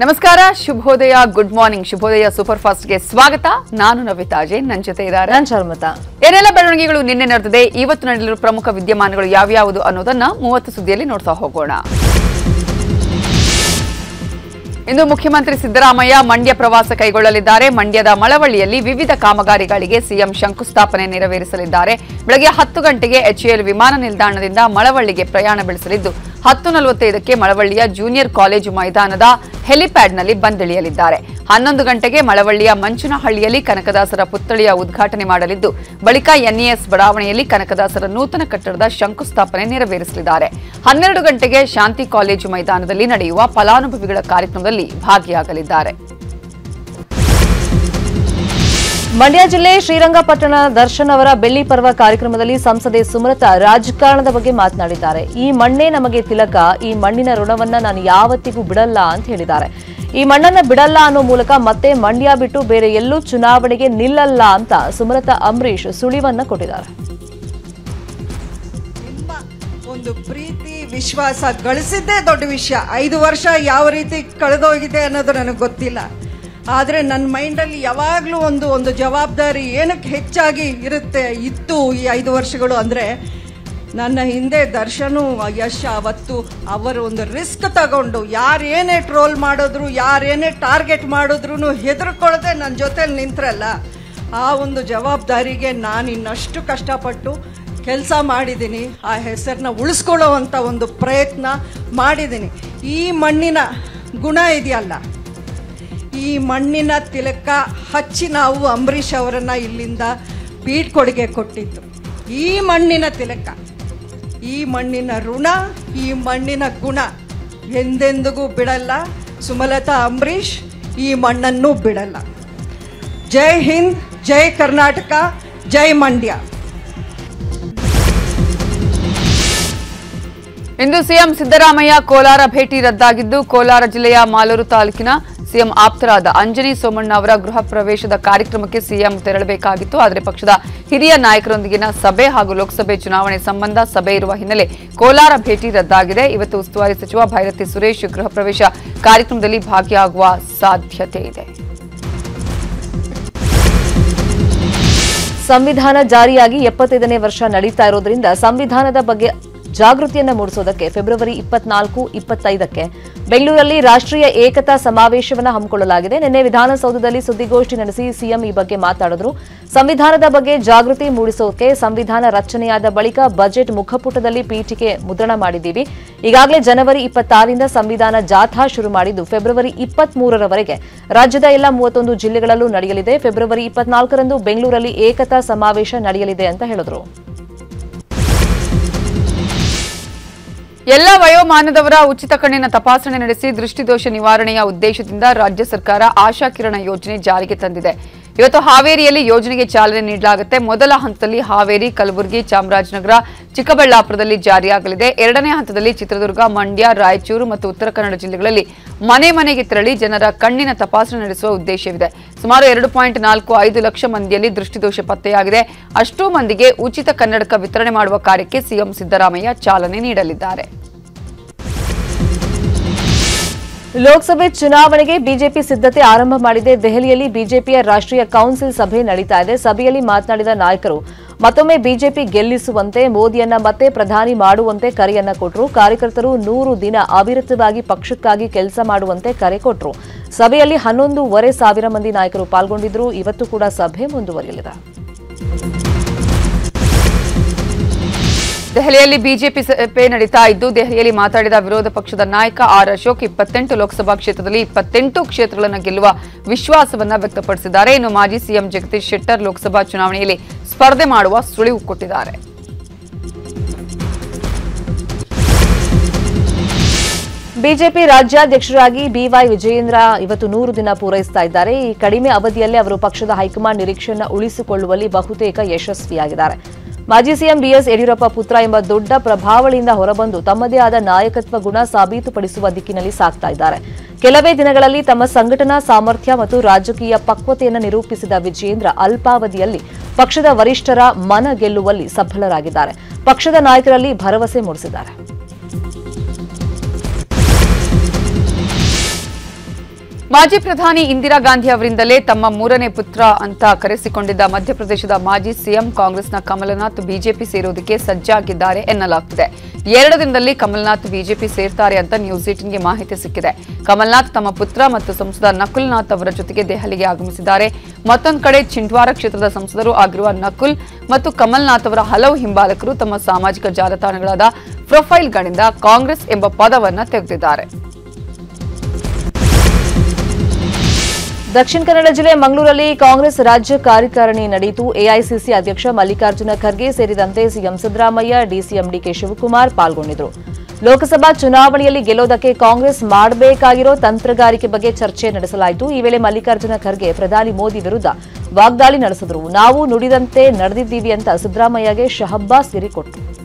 ನಮಸ್ಕಾರ ಶುಭೋದಯ good morning ಶುಭೋದಯ ಸೂಪರ್ ಫಾಸ್ಟ್ಗೆ ಸ್ವಾಗತ. ನಾನು ನವಿತಾ ಜೈನ್ ನನ್ನ ಜೊತೆ ಇದ್ದಾರೆ. ನಾನು ಶರ್ಮತಾ. ಏನೆಲ್ಲ ಬೆಳವಣಿಗೆಗಳು ನಿನ್ನೆ ನಡೆದಿದೆ? ಇವತ್ತು ನಡೆಯಲಿರುವ ಪ್ರಮುಖ ವಿದ್ಯಮಾನಗಳು ಯಾವ್ಯಾವುದು ಅನ್ನೋದನ್ನ ಮೂವತ್ತು ಸುದ್ದಿಯಲ್ಲಿ ನೋಡ್ತಾ ಹೋಗೋಣ. ಇಂದು ಮುಖ್ಯಮಂತ್ರಿ ಸಿದ್ದರಾಮಯ್ಯ ಮಂಡ್ಯ ಪ್ರವಾಸ ಕೈಗೊಳ್ಳಲಿದ್ದಾರೆ. ಮಂಡ್ಯದ ಮಳವಳ್ಳಿಯಲ್ಲಿ ವಿವಿಧ ಕಾಮಗಾರಿಗಳಿಗೆ ಸಿಎಂ ಶಂಕುಸ್ಥಾಪನೆ ನೆರವೇರಿಸಲಿದ್ದಾರೆ. ಬೆಳಗ್ಗೆ ಹತ್ತು ಗಂಟೆಗೆ ಎಚ್ಎಎಲ್ ವಿಮಾನ ನಿಲ್ದಾಣದಿಂದ ಮಳವಳ್ಳಿಗೆ ಪ್ರಯಾಣ ಬೆಳೆಸಲಿದ್ದು, ಹತ್ತು ನಲವತ್ತೈದಕ್ಕೆ ಮಳವಳ್ಳಿಯ ಜೂನಿಯರ್ ಕಾಲೇಜು ಮೈದಾನದ ಹೆಲಿಪ್ಯಾಡ್ನಲ್ಲಿ ಬಂದಿಳಿಯಲಿದ್ದಾರೆ. ಹನ್ನೊಂದು ಗಂಟೆಗೆ ಮಳವಳ್ಳಿಯ ಮಂಚನಹಳ್ಳಿಯಲ್ಲಿ ಕನಕದಾಸರ ಪುತ್ಥಳಿಯ ಉದ್ಘಾಟನೆ ಮಾಡಲಿದ್ದು, ಬಳಿಕ ಎನ್ಇಎಸ್ ಬಡಾವಣೆಯಲ್ಲಿ ಕನಕದಾಸರ ನೂತನ ಕಟ್ಟಡದ ಶಂಕುಸ್ಥಾಪನೆ ನೆರವೇರಿಸಲಿದ್ದಾರೆ. ಹನ್ನೆರಡು ಗಂಟೆಗೆ ಶಾಂತಿ ಕಾಲೇಜು ಮೈದಾನದಲ್ಲಿ ನಡೆಯುವ ಫಲಾನುಭವಿಗಳ ಕಾರ್ಯಕ್ರಮದಲ್ಲಿ ಭಾಗಿಯಾಗಲಿದ್ದಾರೆ. ಮಂಡ್ಯ ಜಿಲ್ಲೆ ಶ್ರೀರಂಗಪಟ್ಟಣ ದರ್ಶನ್ ಅವರ ಬೆಳ್ಳಿ ಪರ್ವ ಕಾರ್ಯಕ್ರಮದಲ್ಲಿ ಸಂಸದೆ ಸುಮಲತಾ ರಾಜಕಾರಣದ ಬಗ್ಗೆ ಮಾತನಾಡಿದ್ದಾರೆ. ಈ ಮಣ್ಣೇ ನಮಗೆ ತಿಲಕ, ಈ ಮಣ್ಣಿನ ಋಣವನ್ನ ನಾನು ಯಾವತ್ತಿಗೂ ಬಿಡಲ್ಲ ಅಂತ ಹೇಳಿದ್ದಾರೆ. ಈ ಮಣ್ಣನ್ನು ಬಿಡಲ್ಲ ಅನ್ನೋ ಮೂಲಕ ಮತ್ತೆ ಮಂಡ್ಯ ಬಿಟ್ಟು ಬೇರೆ ಎಲ್ಲೂ ಚುನಾವಣೆಗೆ ನಿಲ್ಲಲ್ಲ ಅಂತ ಸುಮಲತಾ ಅಂಬರೀಶ್ ಸುಳಿವನ್ನ ಕೊಟ್ಟಿದ್ದಾರೆ. ಒಂದು ಪ್ರೀತಿ, ವಿಶ್ವಾಸ ಗಳಿಸಿದ್ದೇ ದೊಡ್ಡ ವಿಷಯ. ಐದು ವರ್ಷ ಯಾವ ರೀತಿ ಕಳೆದೋಗಿದೆ ಅನ್ನೋದು ನನಗೆ ಗೊತ್ತಿಲ್ಲ. ಆದರೆ ನನ್ನ ಮೈಂಡಲ್ಲಿ ಯಾವಾಗಲೂ ಒಂದು ಒಂದು ಜವಾಬ್ದಾರಿ ಏನಕ್ಕೆ ಹೆಚ್ಚಾಗಿ ಇರುತ್ತೆ, ಇತ್ತು ಈ ಐದು ವರ್ಷಗಳು ಅಂದರೆ ನನ್ನ ಹಿಂದೆ ದರ್ಶನು ಯಶ್, ಅವತ್ತು ಅವರು ಒಂದು ರಿಸ್ಕ್ ತಗೊಂಡು ಯಾರೇನೇ ಟ್ರೋಲ್ ಮಾಡಿದ್ರು, ಯಾರೇನೇ ಟಾರ್ಗೆಟ್ ಮಾಡಿದ್ರು ಹೆದರ್ಕೊಳ್ಳದೆ ನನ್ನ ಜೊತೆ ನಿಂತ್ರಲ್ಲ. ಆ ಒಂದು ಜವಾಬ್ದಾರಿಗೆ ನಾನು ಇನ್ನಷ್ಟು ಕಷ್ಟಪಟ್ಟು ಕೆಲಸ ಮಾಡಿದ್ದೀನಿ ಆ ಹೆಸರನ್ನ ಉಳಿಸ್ಕೊಳ್ಳೋವಂಥ ಒಂದು ಪ್ರಯತ್ನ ಮಾಡಿದ್ದೀನಿ ಈ ಮಣ್ಣಿನ ಗುಣ ಇದೆಯಲ್ಲ, ಈ ಮಣ್ಣಿನ ತಿಲಕ ಹಚ್ಚಿ ನಾವು ಅಂಬರೀಷ್ ಅವರನ್ನು ಇಲ್ಲಿಂದ ಬೀಡ್ಕೊಡುಗೆ ಕೊಟ್ಟಿದ್ದು. ಈ ಮಣ್ಣಿನ ತಿಲಕ ಈ ಮಣ್ಣಿನ ಋಣ, ಈ ಮಣ್ಣಿನ ಗುಣ ಎಂದೆಂದಿಗೂ ಬಿಡಲ್ಲ. ಸುಮಲತಾ ಅಂಬರೀಷ್, ಈ ಮಣ್ಣನ್ನು ಬಿಡಲ್ಲ. ಜೈ ಹಿಂದ್, ಜೈ ಕರ್ನಾಟಕ, ಜೈ ಮಂಡ್ಯ. ಇಂದು ಸಿಎಂ ಸಿದ್ದರಾಮಯ್ಯ ಕೋಲಾರ ಭೇಟಿ ರದ್ದಾಗಿದ್ದು ಕೋಲಾರ ಜಿಲ್ಲೆಯ ಮಾಲೂರು ತಾಲೂಕಿನ ಸಿಎಂ ಆಪ್ತರಾದ ಅಂಜನಿ ಸೋಮಣ್ಣ ಅವರ ಗೃಹ ಪ್ರವೇಶದ ಕಾರ್ಯಕ್ರಮಕ್ಕೆ ಸಿಎಂ ತೆರಳಬೇಕಾಗಿತ್ತು. ಆದರೆ ಪಕ್ಷದ ಹಿರಿಯ ನಾಯಕರೊಂದಿಗಿನ ಸಭೆ ಹಾಗೂ ಲೋಕಸಭೆ ಚುನಾವಣೆ ಸಂಬಂಧ ಸಭೆ ಇರುವ ಹಿನ್ನೆಲೆ ಕೋಲಾರ ಭೇಟಿ ರದ್ದಾಗಿದೆ. ಇವತ್ತು ಉಸ್ತುವಾರಿ ಸಚಿವ ಭೈರತಿ ಸುರೇಶ್ ಗೃಹ ಪ್ರವೇಶ ಕಾರ್ಯಕ್ರಮದಲ್ಲಿ ಭಾಗಿಯಾಗುವ ಸಾಧ್ಯತೆ ಇದೆ. ಸಂವಿಧಾನ ಜಾರಿಯಾಗಿ ಎಪ್ಪತ್ತೈದನೇ ವರ್ಷ ನಡೀತಾ ಇರೋದ್ರಿಂದ ಸಂವಿಧಾನದ ಬಗ್ಗೆ ಜಾಗೃತಿಯನ್ನ ಮೂಡಿಸೋದಕ್ಕೆ ಫೆಬ್ರವರಿ ಇಪ್ಪತ್ನಾಲ್ಕು, ಇಪ್ಪತ್ತೈದಕ್ಕೆ ಬೆಂಗಳೂರಲ್ಲಿ ರಾಷ್ಟ್ರೀಯ ಏಕತಾ ಸಮಾವೇಶವನ್ನು ಹಮ್ಮಿಕೊಳ್ಳಲಾಗಿದೆ. ನಿನ್ನೆ ವಿಧಾನಸೌಧದಲ್ಲಿ ಸುದ್ದಿಗೋಷ್ಠಿ ನಡೆಸಿ ಸಿಎಂ ಈ ಬಗ್ಗೆ ಮಾತಾಡಿದ್ರು. ಸಂವಿಧಾನದ ಬಗ್ಗೆ ಜಾಗೃತಿ ಮೂಡಿಸೋಕೆ ಸಂವಿಧಾನ ರಚನೆಯಾದ ಬಳಿಕ ಬಜೆಟ್ ಮುಖಪುಟದಲ್ಲಿ ಪೀಠಿಕೆ ಮುದ್ರಣ ಮಾಡಿದ್ದೀವಿ. ಈಗಾಗಲೇ ಜನವರಿ ಇಪ್ಪತ್ತಾರರಿಂದ ಸಂವಿಧಾನ ಜಾಥಾ ಶುರು ಮಾಡಿದ್ದು ಫೆಬ್ರವರಿ ಇಪ್ಪತ್ಮೂರರವರೆಗೆ. ರಾಜ್ಯದ ಎಲ್ಲ ಮೂವತ್ತೊಂದು ಜಿಲ್ಲೆಗಳಲ್ಲೂ ನಡೆಯಲಿದೆ. ಫೆಬ್ರವರಿ ಇಪ್ಪತ್ನಾಲ್ಕರಂದು ಬೆಂಗಳೂರಲ್ಲಿ ಏಕತಾ ಸಮಾವೇಶ ನಡೆಯಲಿದೆ ಅಂತ ಹೇಳಿದ್ರು. ಎಲ್ಲ ವಯೋಮಾನದವರ ಉಚಿತ ಕಣ್ಣಿನ ತಪಾಸಣೆ ನಡೆಸಿ ದೃಷ್ಟಿದೋಷ ನಿವಾರಣೆಯ ಉದ್ದೇಶದಿಂದ ರಾಜ್ಯ ಸರ್ಕಾರ ಆಶಾ ಕಿರಣ ಯೋಜನೆ ಜಾರಿಗೆ ತಂದಿದೆ. ಇವತ್ತು ಹಾವೇರಿಯಲ್ಲಿ ಯೋಜನೆಗೆ ಚಾಲನೆ ನೀಡಲಾಗುತ್ತೆ. ಮೊದಲ ಹಂತದಲ್ಲಿ ಹಾವೇರಿ, ಕಲಬುರಗಿ, ಚಾಮರಾಜನಗರ, ಚಿಕ್ಕಬಳ್ಳಾಪುರದಲ್ಲಿ ಜಾರಿಯಾಗಲಿದೆ. ಎರಡನೇ ಹಂತದಲ್ಲಿ ಚಿತ್ರದುರ್ಗ, ಮಂಡ್ಯ, ರಾಯಚೂರು ಮತ್ತು ಉತ್ತರ ಕನ್ನಡ ಜಿಲ್ಲೆಗಳಲ್ಲಿ ಮನೆ ಮನೆಗೆ ತೆರಳಿ ಜನರ ಕಣ್ಣಿನ ತಪಾಸಣೆ ನಡೆಸುವ ಉದ್ದೇಶವಿದೆ. ಸುಮಾರು ಎರಡು ಪಾಯಿಂಟ್ ನಾಲ್ಕು ಐದು ಲಕ್ಷ ಮಂದಿಯಲ್ಲಿ ದೃಷ್ಟಿದೋಷ ಪತ್ತೆಯಾಗಿದೆ. ಅಷ್ಟೂ ಮಂದಿಗೆ ಉಚಿತ ಕನ್ನಡಕ ವಿತರಣೆ ಮಾಡುವ ಕಾರ್ಯಕ್ಕೆ ಸಿಎಂ ಸಿದ್ದರಾಮಯ್ಯ ಚಾಲನೆ ನೀಡಲಿದ್ದಾರೆ. ಲೋಕಸಭೆ ಚುನಾವಣೆಗೆ ಬಿಜೆಪಿ ಸಿದ್ಧತೆ ಆರಂಭ ಮಾಡಿದೆ. ದೆಹಲಿಯಲ್ಲಿ ಬಿಜೆಪಿಯ ರಾಷ್ಟ್ರೀಯ ಕೌನ್ಸಿಲ್ ಸಭೆ ನಡೀತಾ ಇದೆ. ಸಭೆಯಲ್ಲಿ ಮಾತನಾಡಿದ ನಾಯಕರು, ಮತ್ತೊಮ್ಮೆ ಬಿಜೆಪಿ ಗೆಲ್ಲಿಸುವಂತೆ ಮೋದಿಯನ್ನ ಮತ್ತೆ ಪ್ರಧಾನಿ ಮಾಡುವಂತೆ ಕರೆಯನ್ನ ಕೊಟ್ಟರು ಕಾರ್ಯಕರ್ತರು ನೂರು ದಿನ ಅವಿರತವಾಗಿ ಪಕ್ಷಕ್ಕಾಗಿ ಕೆಲಸ ಮಾಡುವಂತೆ ಕರೆ ಕೊಟ್ಟರು ಸಭೆಯಲ್ಲಿ ಹನ್ನೊಂದೂವರೆ ಸಾವಿರ ಮಂದಿ ನಾಯಕರು ಪಾಲ್ಗೊಂಡಿದ್ರು ಇವತ್ತು ಕೂಡ ಸಭೆ ಮುಂದುವರಿಯಲಿದೆ. ದೆಹಲಿಯಲ್ಲಿ ಬಿಜೆಪಿ ಸಭೆ ನಡೀತಾ ಇದ್ದು, ದೆಹಲಿಯಲ್ಲಿ ಮಾತಾಡಿದ ವಿರೋಧ ಪಕ್ಷದ ನಾಯಕ ಆರ್ ಅಶೋಕ್ ಇಪ್ಪತ್ತೆಂಟು ಲೋಕಸಭಾ ಕ್ಷೇತ್ರದಲ್ಲಿ ಇಪ್ಪತ್ತೆಂಟು ಕ್ಷೇತ್ರಗಳನ್ನು ಗೆಲ್ಲುವ ವಿಶ್ವಾಸವನ್ನ ವ್ಯಕ್ತಪಡಿಸಿದ್ದಾರೆ. ಇನ್ನು ಮಾಜಿ ಸಿಎಂ ಜಗದೀಶ್ ಶೆಟ್ಟರ್ ಲೋಕಸಭಾ ಚುನಾವಣೆಯಲ್ಲಿ ಸ್ಪರ್ಧೆ ಮಾಡುವ ಸುಳಿವು ಕೊಟ್ಟಿದ್ದಾರೆ. ಬಿಜೆಪಿ ರಾಜ್ಯಾಧ್ಯಕ್ಷರಾಗಿ ಬಿವೈ ವಿಜಯೇಂದ್ರ ಇವತ್ತು ನೂರು ದಿನ ಪೂರೈಸ್ತಾ ಇದ್ದಾರೆ. ಈ ಕಡಿಮೆ ಅವಧಿಯಲ್ಲಿ ಅವರು ಪಕ್ಷದ ಹೈಕಮಾಂಡ್ ನಿರೀಕ್ಷೆಯನ್ನು ಉಳಿಸಿಕೊಳ್ಳುವಲ್ಲಿ ಬಹುತೇಕ ಯಶಸ್ವಿಯಾಗಿದ್ದಾರೆ. ಮಾಜಿ ಸಿಎಂ ಬಿಎಸ್ ಯಡಿಯೂರಪ್ಪ ಪುತ್ರ ಎಂಬ ದೊಡ್ಡ ಪ್ರಭಾವಳಿಯಿಂದ ಹೊರಬಂದು ತಮ್ಮದೇ ಆದ ನಾಯಕತ್ವ ಗುಣ ಸಾಬೀತುಪಡಿಸುವ ದಿಕ್ಕಿನಲ್ಲಿ ಸಾಗ್ತಾ ಇದ್ದಾರೆ. ಕೆಲವೇ ದಿನಗಳಲ್ಲಿ ತಮ್ಮ ಸಂಘಟನಾ ಸಾಮರ್ಥ್ಯ ಮತ್ತು ರಾಜಕೀಯ ಪಕ್ವತೆಯನ್ನು ನಿರೂಪಿಸಿದ ವಿಜಯೇಂದ್ರ ಅಲ್ಪಾವಧಿಯಲ್ಲಿ ಪಕ್ಷದ ವರಿಷ್ಠರ ಮನ ಗೆಲ್ಲುವಲ್ಲಿ ಸಫಲರಾಗಿದ್ದಾರೆ. ಪಕ್ಷದ ನಾಯಕರಲ್ಲಿ ಭರವಸೆ ಮೂಡಿಸಿದ್ದಾರೆ. ಮಾಜಿ ಪ್ರಧಾನಿ ಇಂದಿರಾ ಗಾಂಧಿ ಅವರಿಂದಲೇ ತಮ್ಮ ಮೂರನೇ ಪುತ್ರ ಅಂತ ಕರೆಸಿಕೊಂಡಿದ್ದ ಮಧ್ಯಪ್ರದೇಶದ ಮಾಜಿ ಸಿಎಂ ಕಾಂಗ್ರೆಸ್ನ ಕಮಲನಾಥ್ ಬಿಜೆಪಿ ಸೇರೋದಕ್ಕೆ ಸಜ್ಜಾಗಿದ್ದಾರೆ ಎನ್ನಲಾಗ್ತಿದೆ. ಎರಡು ದಿನದಲ್ಲಿ ಕಮಲ್ನಾಥ್ ಬಿಜೆಪಿ ಸೇರ್ತಾರೆ ಅಂತ ನ್ಯೂಸ್ ಏಟಿನ್ಗೆ ಮಾಹಿತಿ ಸಿಕ್ಕಿದೆ. ಕಮಲ್ನಾಥ್ ತಮ್ಮ ಪುತ್ರ ಮತ್ತು ಸಂಸದ ನಕುಲ್ನಾಥ್ ಅವರ ಜೊತೆಗೆ ದೆಹಲಿಗೆ ಆಗಮಿಸಿದ್ದಾರೆ. ಮತ್ತೊಂದು ಕಡೆ ಚಿಂಟ್ವಾರ ಕ್ಷೇತ್ರದ ಸಂಸದರು ಆಗಿರುವ ನಕುಲ್ ಮತ್ತು ಕಮಲ್ನಾಥ್ ಅವರ ಹಲವು ಹಿಂಬಾಲಕರು ತಮ್ಮ ಸಾಮಾಜಿಕ ಜಾಲತಾಣಗಳಾದ ಪ್ರೊಫೈಲ್ಗಳಿಂದ ಕಾಂಗ್ರೆಸ್ ಎಂಬ ಪದವನ್ನು ತೆಗೆದಿದ್ದಾರೆ. ದಕ್ಷಿಣ ಕನ್ನಡ ಜಿಲ್ಲೆ ಮಂಗಳೂರಲ್ಲಿ ಕಾಂಗ್ರೆಸ್ ರಾಜ್ಯ ಕಾರ್ಯಕಾರಿಣಿ ನಡೆಯಿತು. ಎಐಸಿಸಿ ಅಧ್ಯಕ್ಷ ಮಲ್ಲಿಕಾರ್ಜುನ ಖರ್ಗೆ ಸೇರಿದಂತೆ CM Siddaramaiah, DCM DK Shivakumar ಪಾಲ್ಗೊಂಡಿದ್ದರು. ಲೋಕಸಭಾ ಚುನಾವಣೆಯಲ್ಲಿ ಗೆಲ್ಲೋದಕ್ಕೆ ಕಾಂಗ್ರೆಸ್ ಮಾಡಬೇಕಾಗಿರೋ ತಂತ್ರಗಾರಿಕೆ ಬಗ್ಗೆ ಚರ್ಚೆ ನಡೆಸಲಾಯಿತು. ಈ ವೇಳೆ ಮಲ್ಲಿಕಾರ್ಜುನ ಖರ್ಗೆ, ಪ್ರಧಾನಿ ಮೋದಿ ವಿರುದ್ಧ ವಾಗ್ದಾಳಿ ನಡೆಸಿದರು. ನಾವು ನುಡಿದಂತೆ ನಡೆದಿದ್ದೀವಿ ಅಂತ ಸಿದ್ದರಾಮಯ್ಯಗೆ ಶಹಬ್ಬಾಸ್ ಗಿರಿ ಕೊಟ್ಟರು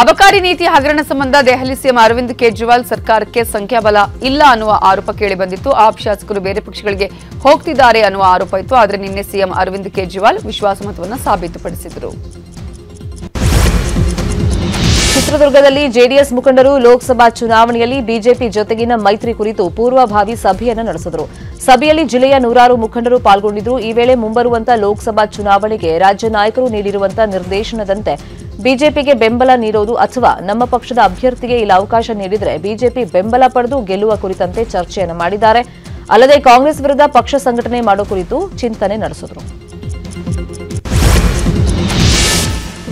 ಅಬಕಾರಿ ನೀತಿ ಹಗರಣ ಸಂಬಂಧ ದೆಹಲಿ ಸಿಎಂ ಅರವಿಂದ್ ಕೇಜ್ರಿವಾಲ್ ಸರ್ಕಾರಕ್ಕೆ ಸಂಖ್ಯಾಬಲ ಇಲ್ಲ ಅನ್ನುವ ಆರೋಪ ಕೇಳಿಬಂದಿತ್ತು ಆಪ್ ಶಾಸಕರು ಬೇರೆ ಪಕ್ಷಗಳಿಗೆ ಹೋಗ್ತಿದ್ದಾರೆ ಅನ್ನುವ ಆರೋಪ ಇತ್ತು. ಆದರೆ ನಿನ್ನೆ ಸಿಎಂ ಅರವಿಂದ್ ಕೇಜ್ರಿವಾಲ್ ವಿಶ್ವಾಸಮತವನ್ನು ಸಾಬೀತುಪಡಿಸಿದರು. ಚಿತ್ರದುರ್ಗದಲ್ಲಿ ಜೆಡಿಎಸ್ ಮುಖಂಡರು ಲೋಕಸಭಾ ಚುನಾವಣೆಯಲ್ಲಿ ಬಿಜೆಪಿ ಜೊತೆಗಿನ ಮೈತ್ರಿ ಕುರಿತು ಪೂರ್ವಭಾವಿ ಸಭೆಯನ್ನು ನಡೆಸಿದರು. ಸಭೆಯಲ್ಲಿ ಜಿಲ್ಲೆಯ ನೂರಾರು ಮುಖಂಡರು ಪಾಲ್ಗೊಂಡಿದ್ದರು ಈ ವೇಳೆ ಮುಂಬರುವಂತ ಲೋಕಸಭಾ ಚುನಾವಣೆಗೆ ರಾಜ್ಯ ನಾಯಕರು ನೀಡಿರುವಂತಹ ನಿರ್ದೇಶನದಂತೆ ಬಿಜೆಪಿಗೆ ಬೆಂಬಲ ನೀಡೋದು ಅಥವಾ ನಮ್ಮ ಪಕ್ಷದ ಅಭ್ಯರ್ಥಿಗೆ ಇಲ್ಲಿ ಅವಕಾಶ ನೀಡಿದರೆ ಬಿಜೆಪಿ ಬೆಂಬಲ ಪಡೆದು ಗೆಲ್ಲುವ ಕುರಿತಂತೆ ಚರ್ಚೆಯನ್ನು ಮಾಡಿದ್ದಾರೆ. ಅಲ್ಲದೆ ಕಾಂಗ್ರೆಸ್ ವಿರುದ್ಧ ಪಕ್ಷ ಸಂಘಟನೆ ಮಾಡೋ ಕುರಿತು ಚಿಂತನೆ ನಡೆಸಿದರು.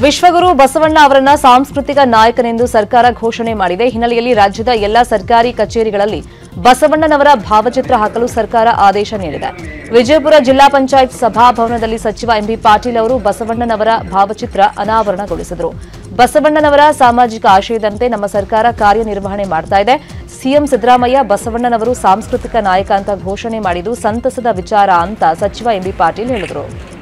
ವಿಶ್ವಗುರು ಬಸವಣ್ಣ ಅವರನ್ನ ಸಾಂಸ್ಕೃತಿಕ ನಾಯಕನೆಂದು ಸರ್ಕಾರ ಘೋಷಣೆ ಮಾಡಿದೆ. ಹಿನ್ನೆಲೆಯಲ್ಲಿ ರಾಜ್ಯದ ಎಲ್ಲಾ ಸರ್ಕಾರಿ ಕಚೇರಿಗಳಲ್ಲಿ ಬಸವಣ್ಣನವರ ಭಾವಚಿತ್ರ ಹಾಕಲು ಸರ್ಕಾರ ಆದೇಶ ನೀಡಿದೆ. ವಿಜಯಪುರ ಜಿಲ್ಲಾ ಪಂಚಾಯತ್ ಸಭಾಭವನದಲ್ಲಿ ಸಚಿವ ಎಂಬಿ ಪಾಟೀಲ್ ಅವರು ಬಸವಣ್ಣನವರ ಭಾವಚಿತ್ರ ಅನಾವರಣಗೊಳಿಸಿದರು. ಬಸವಣ್ಣನವರ ಸಾಮಾಜಿಕ ಆಶಯದಂತೆ ನಮ್ಮ ಸರ್ಕಾರ ಕಾರ್ಯನಿರ್ವಹಣೆ ಮಾಡ್ತಾ ಇದೆ. ಸಿಎಂ ಸಿದ್ದರಾಮಯ್ಯ ಬಸವಣ್ಣನವರು ಸಾಂಸ್ಕೃತಿಕ ನಾಯಕ ಅಂತ ಘೋಷಣೆ ಮಾಡಿದ್ದು ಸಂತಸದ ವಿಚಾರ ಅಂತ ಸಚಿವ ಎಂಬಿ ಪಾಟೀಲ್ ಹೇಳಿದರು.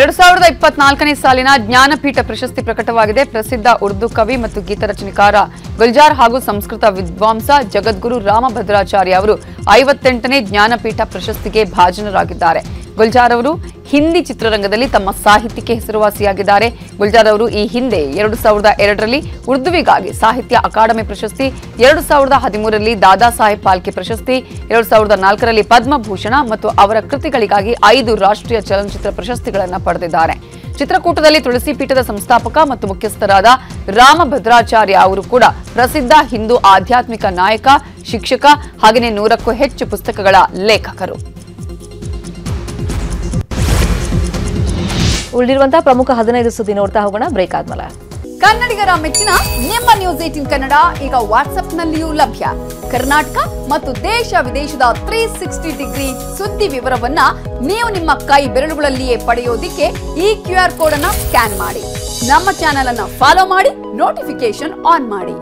ಎರಡು ಸಾವಿರದ ಇಪ್ಪತ್ನಾಲ್ಕನೇ ಸಾಲಿನ ಜ್ಞಾನಪೀಠ ಪ್ರಶಸ್ತಿ ಪ್ರಕಟವಾಗಿದೆ. ಪ್ರಸಿದ್ಧ ಉರ್ದು ಕವಿ ಮತ್ತು ಗೀತ ರಚನೆಕಾರ ಗುಲ್ಜಾರ್ ಹಾಗೂ ಸಂಸ್ಕೃತ ವಿದ್ವಾಂಸ ಜಗದ್ಗುರು ರಾಮಭದ್ರಾಚಾರ್ಯ ಅವರು ಐವತ್ತೆಂಟನೇ ಜ್ಞಾನಪೀಠ ಪ್ರಶಸ್ತಿಗೆ ಭಾಜನರಾಗಿದ್ದಾರೆ. ಗುಲ್ಜಾರ್ ಅವರು ಹಿಂದಿ ಚಿತ್ರರಂಗದಲ್ಲಿ ತಮ್ಮ ಸಾಹಿತ್ಯಕ್ಕೆ ಹೆಸರುವಾಸಿಯಾಗಿದ್ದಾರೆ. ಗುಲ್ಜಾರ್ ಅವರು ಈ ಹಿಂದೆ ಎರಡು ಸಾವಿರದ ಎರಡರಲ್ಲಿ ಉರ್ದುವಿಗಾಗಿ ಸಾಹಿತ್ಯ ಅಕಾಡೆಮಿ ಪ್ರಶಸ್ತಿ, ಎರಡು ಸಾವಿರದ ಹದಿಮೂರರಲ್ಲಿ ದಾದಾ ಸಾಹೇಬ್ ಪಾಲ್ಕೆ ಪ್ರಶಸ್ತಿ, ಎರಡು ಸಾವಿರದ ನಾಲ್ಕರಲ್ಲಿ ಪದ್ಮಭೂಷಣ ಮತ್ತು ಅವರ ಕೃತಿಗಳಿಗಾಗಿ ಐದು ರಾಷ್ಟ್ರೀಯ ಚಲನಚಿತ್ರ ಪ್ರಶಸ್ತಿಗಳನ್ನು ಪಡೆದಿದ್ದಾರೆ. ಚಿತ್ರಕೂಟದಲ್ಲಿ ತುಳಸಿ ಪೀಠದ ಸಂಸ್ಥಾಪಕ ಮತ್ತು ಮುಖ್ಯಸ್ಥರಾದ ರಾಮಭದ್ರಾಚಾರ್ಯ ಅವರು ಕೂಡ ಪ್ರಸಿದ್ಧ ಹಿಂದೂ ಆಧ್ಯಾತ್ಮಿಕ ನಾಯಕ, ಶಿಕ್ಷಕ, ಹಾಗೆಯೇ ನೂರಕ್ಕೂ ಹೆಚ್ಚು ಪುಸ್ತಕಗಳ ಲೇಖಕರು. ಉಳಿದಿರುವಂತಹ ಪ್ರಮುಖ ಹದಿನೈದು ಸುದ್ದಿ ನೋಡ್ತಾ ಹೋಗೋಣ. ಬ್ರೇಕ್ ಆದ್ಮೇಲೆ. ಕನ್ನಡಿಗರ ಮೆಚ್ಚಿನ ನಿಮ್ಮ ನ್ಯೂಸ್ ಏಟಿನ್ ಕನ್ನಡ ಈಗ ವಾಟ್ಸ್ಆಪ್ನಲ್ಲಿಯೂ ಲಭ್ಯ. ಕರ್ನಾಟಕ ಮತ್ತು ದೇಶ ವಿದೇಶದ ತ್ರೀ ಸಿಕ್ಸ್ಟಿ ಡಿಗ್ರಿ ಸುದ್ದಿ ವಿವರವನ್ನ ನೀವು ನಿಮ್ಮ ಕೈ ಬೆರಳುಗಳಲ್ಲಿಯೇ ಪಡೆಯೋದಿಕ್ಕೆ ಈ ಕ್ಯೂ ಆರ್ ಕೋಡ್ ಅನ್ನ ಸ್ಕ್ಯಾನ್ ಮಾಡಿ. ನಮ್ಮ ಚಾನೆಲ್ ಅನ್ನ ಫಾಲೋ ಮಾಡಿ ನೋಟಿಫಿಕೇಶನ್ ಆನ್ ಮಾಡಿ.